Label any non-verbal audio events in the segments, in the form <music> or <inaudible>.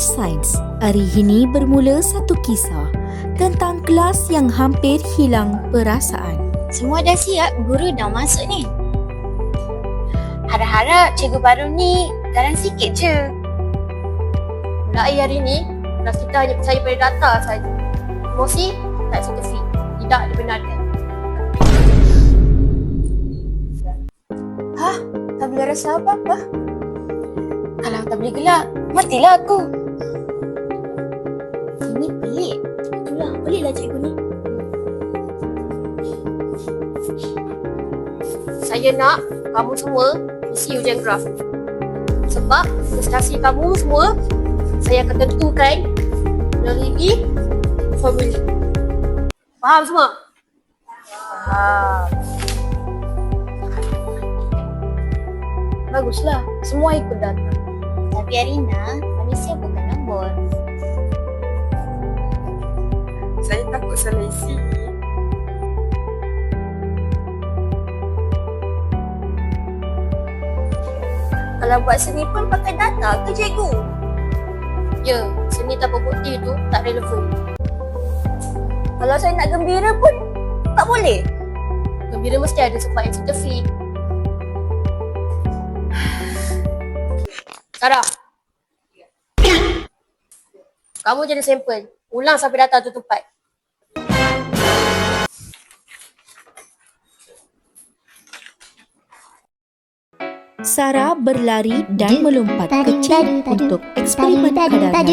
Kelas 4 Sains. Hari ini bermula satu kisah tentang kelas yang hampir hilang perasaan. Semua dah siap, guru dah masuk ni. Harap-harap cikgu baru ni garang sikit je. Mulai hari ni, kelas kita hanya percaya pada data saja. Emosi tak saintifik. Tidak dibenarkan. Tak boleh rasa apa-apa. Kalau tak boleh gelak, matilah aku. Saya nak kamu semua isi ujian graf. Sebab prestasi kamu semua saya akan tentukan melalui formula. Faham semua? Faham. Baguslah. Semua ikut data. Tapi Arina, manusia bukan nombor. Saya takut salah isi. Kalau buat seni pun pakai data ke cikgu? Ya, seni tanpa bukti tu tak relevan. Kalau saya nak gembira pun tak boleh. Gembira mesti ada sebab yang saintifik. <sighs> Sarah. Kamu jadi sampel. Ulang sampai data tu tepat. Sarah berlari dan melompat kecil untuk eksperimen kadangan.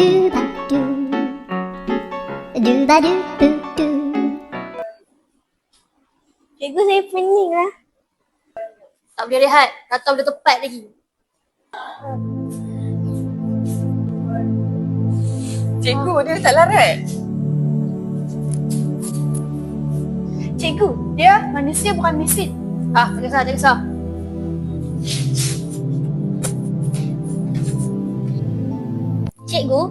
Cikgu saya pening lah. Tak boleh rehat. Data boleh tepat lagi. Cikgu dia tak larat. Cikgu, dia manusia bukan mesin. Ah, tak kisah, tak kisah. Cikgu,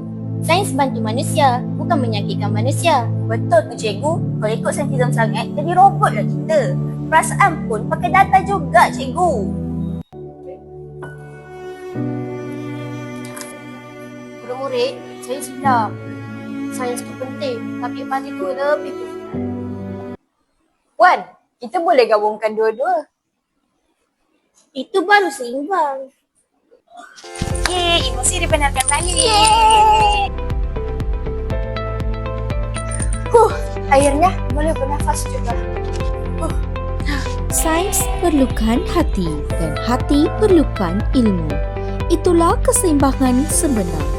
sains bantu manusia, bukan menyakitkan manusia. Betul tu cikgu. Kalau ikut saintism sangat, jadi robot lah kita. Perasaan pun pakai data juga cikgu. Murid-murid, saya silap. Sains tu penting, tapi empati tu lebih penting. Wan, kita boleh gabungkan dua-dua. Itu baru seimbang. Yeay, emosi dibenarkan balik. Huh, akhirnya boleh bernafas juga. Sains perlukan hati dan hati perlukan ilmu. Itulah keseimbangan sebenar.